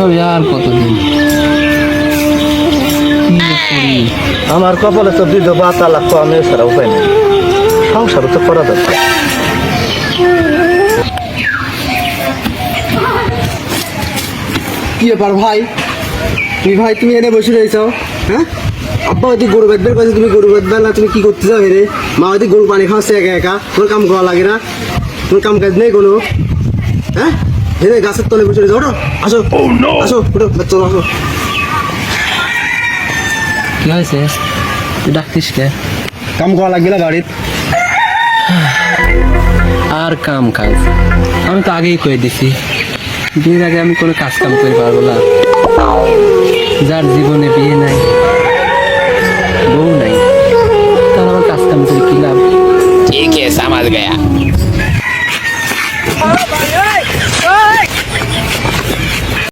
আর কতদিন? আমার কপালে তো বৃদ্ধ বাতা লাগতো আমি ছাড়া উপায় নেই। সংসার তো করা দরকার। কি ব্যাপার ভাই? তুমি ভাই তুমি এনে বসে রয়েছ হ্যাঁ? আব্বা হয়তো গরু বেদবের কাছে তুমি গরু বেদবে না তুমি কি করতে চাও হেরে মা হয়তো গরু পানি খাওয়াচ্ছে একা একা তোর কাম করা লাগে না। তোর কাম কাজ নেই কোনো হ্যাঁ? হেরে গাছের তলে ঘুরে চলে যাও ওঠো আসো। oh, আসো ওঠো চলো আসো। কি হয়েছে? তুই ডাকতিস কে? কাম করা লাগবে না বাড়ির আর কাম কাজ। আমি তো আগেই কয়ে দিছি। বিয়ের আগে আমি কোনো কাজ কাম করে পারব না। যার জীবনে বিয়ে নাই বউ নাই তার আমার কাজ কাম করে কি লাভ? ঠিক আছে আমার গায়া।